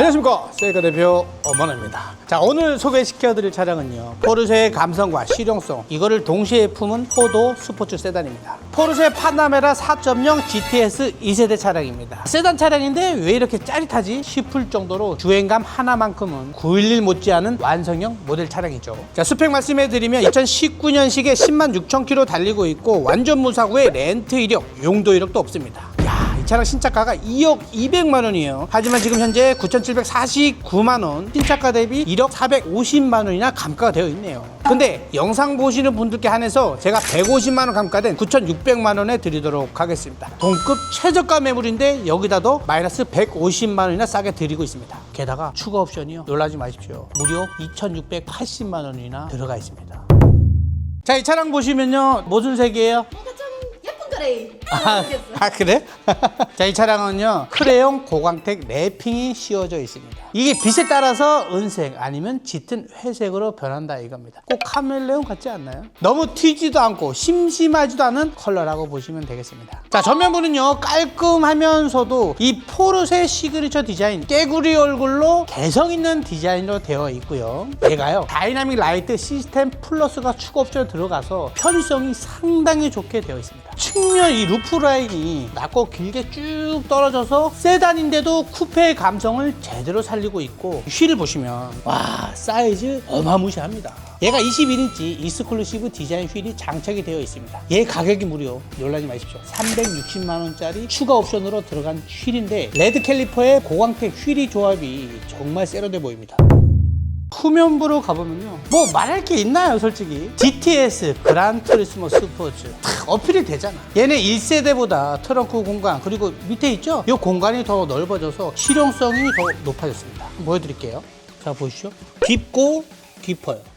안녕하십니까. 셀카 대표 엄원입니다. 자 오늘 소개시켜드릴 차량은요. 포르쉐의 감성과 실용성. 이거를 동시에 품은 포도 스포츠 세단입니다. 포르쉐 파나메라 4.0 GTS 2세대 차량입니다. 세단 차량인데 왜 이렇게 짜릿하지 싶을 정도로 주행감 하나만큼은 911 못지않은 완성형 모델 차량이죠. 자 스펙 말씀해드리면 2019년식에 10만 6천 킬로 달리고 있고 완전 무사고에 렌트 이력 용도 이력도 없습니다 차량 신차가가 2억 200만 원이에요. 하지만 지금 현재 9,749만 원, 신차가 대비 1억 450만 원이나 감가가 되어 있네요. 근데 영상 보시는 분들께 한해서 제가 150만 원 감가된 9,600만 원에 드리도록 하겠습니다. 동급 최저가 매물인데 여기다도 마이너스 150만 원이나 싸게 드리고 있습니다. 게다가 추가 옵션이요. 놀라지 마십시오. 무려 2,680만 원이나 들어가 있습니다. 자, 이 차량 보시면요. 무슨 색이에요? 예쁜 그레이. 아, 아, 그래? 자, 이 차량은요, 크레용 고광택 랩핑이 씌워져 있습니다. 이게 빛에 따라서 은색 아니면 짙은 회색으로 변한다 이겁니다. 꼭 카멜레온 같지 않나요? 너무 튀지도 않고 심심하지도 않은 컬러라고 보시면 되겠습니다. 자, 전면부는요, 깔끔하면서도 이 포르쉐 시그니처 디자인, 깨구리 얼굴로 개성 있는 디자인으로 되어 있고요. 얘가요, 다이나믹 라이트 시스템 플러스가 추가 옵션 들어가서 편의성이 상당히 좋게 되어 있습니다. 측면 이 루프 라인이 낮고 길게 쭉 떨어져서 세단인데도 쿠페의 감성을 제대로 살리고 있고 휠을 보시면 와 사이즈 어마무시합니다. 얘가 21인치 이스클루시브 디자인 휠이 장착이 되어 있습니다. 얘 가격이 무려 놀라지 마십시오. 360만 원짜리 추가 옵션으로 들어간 휠인데 레드 캘리퍼의 고광택 휠이 조합이 정말 세련돼 보입니다. 후면부로 가보면요. 뭐 말할 게 있나요, 솔직히? GTS 그란 투리스모 스포츠 탁 어필이 되잖아. 얘는 1세대보다 트렁크 공간 그리고 밑에 있죠? 이 공간이 더 넓어져서 실용성이 더 높아졌습니다. 보여드릴게요. 자 보시죠. 깊고 깊어요.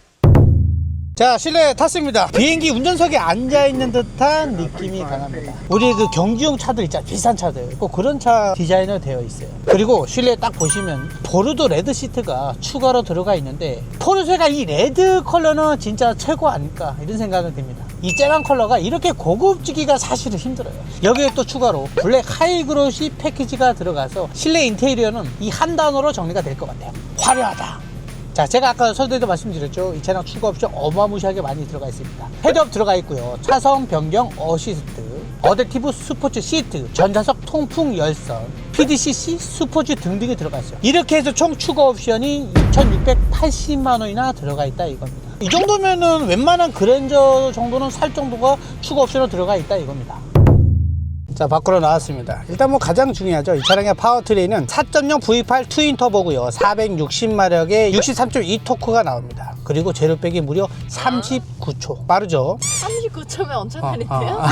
자 실내 탔습니다. 비행기 운전석에 앉아있는 듯한 느낌이 강합니다. 우리 그 경주용 차들 있잖아 비싼 차들. 꼭 그런 차 디자인으로 되어 있어요. 그리고 실내 딱 보시면 보르도 레드 시트가 추가로 들어가 있는데 포르쉐가 이 레드 컬러는 진짜 최고 아닐까 이런 생각이 듭니다. 이 쨍한 컬러가 이렇게 고급지기가 사실은 힘들어요. 여기에 또 추가로 블랙 하이그로시 패키지가 들어가서 실내 인테리어는 이 한 단어로 정리가 될 것 같아요. 화려하다 자, 제가 아까 설대도 말씀드렸죠. 이 차량 추가 옵션 어마무시하게 많이 들어가 있습니다. 헤드업 들어가 있고요. 차선 변경 어시스트, 어댑티브 스포츠 시트, 전자석 통풍 열선, PDCC 스포츠 등등이 들어가 있어요. 이렇게 해서 총 추가 옵션이 2,680만 원이나 들어가 있다 이겁니다. 이 정도면은 웬만한 그랜저 정도는 살 정도가 추가 옵션으로 들어가 있다 이겁니다. 자 밖으로 나왔습니다. 일단 뭐 가장 중요하죠. 이 차량의 파워트레인은 4.0 V8 트윈 터보고요. 460마력의 63.2 토크가 나옵니다. 그리고 제로백이 무려 39초. 빠르죠? 39초면 엄청 어, 느린데요? 어.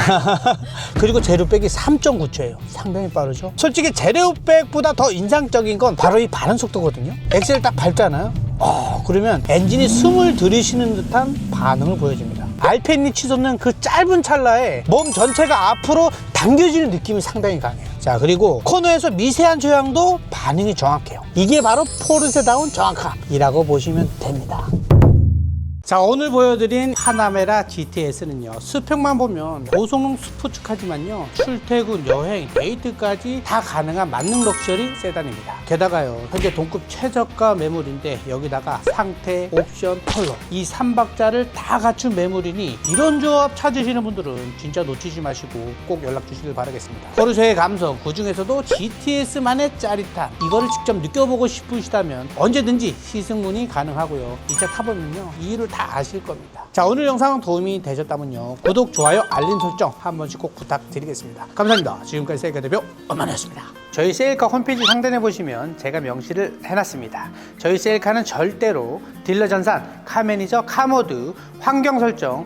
그리고 제로백이 3.9초예요. 상당히 빠르죠? 솔직히 제로백보다 더 인상적인 건 바로 이 반응 속도거든요. 엑셀 딱 밟잖아요. 어, 그러면 엔진이 숨을 들이쉬는 듯한 반응을 보여줍니다 알펜이 치솟는 그 짧은 찰나에 몸 전체가 앞으로 당겨지는 느낌이 상당히 강해요. 자 그리고 코너에서 미세한 조향도 반응이 정확해요. 이게 바로 포르쉐다운 정확함이라고 보시면 됩니다 자 오늘 보여드린 파나메라 GTS는요 스펙만 보면 고성능 스포츠카지만요 출퇴근 여행 데이트까지 다 가능한 만능 럭셔리 세단입니다. 게다가요 현재 동급 최저가 매물인데 여기다가 상태 옵션 컬러 이 3박자를 다 갖춘 매물이니 이런 조합 찾으시는 분들은 진짜 놓치지 마시고 꼭 연락 주시길 바라겠습니다. 포르쉐의 감성 그 중에서도 GTS만의 짜릿함 이거를 직접 느껴보고 싶으시다면 언제든지 시승문이 가능하고요. 이 차 타보면요 이유를 다 아실 겁니다. 자, 오늘 영상 도움이 되셨다면요. 구독, 좋아요, 알림 설정 한 번씩 꼭 부탁드리겠습니다. 감사합니다. 지금까지 세일카 대표 엄만이었습니다. 저희 세일카 홈페이지 상단에 보시면 제가 명시를 해놨습니다. 저희 세일카는 절대로 딜러 전산, 카 매니저, 카 모드, 환경 설정,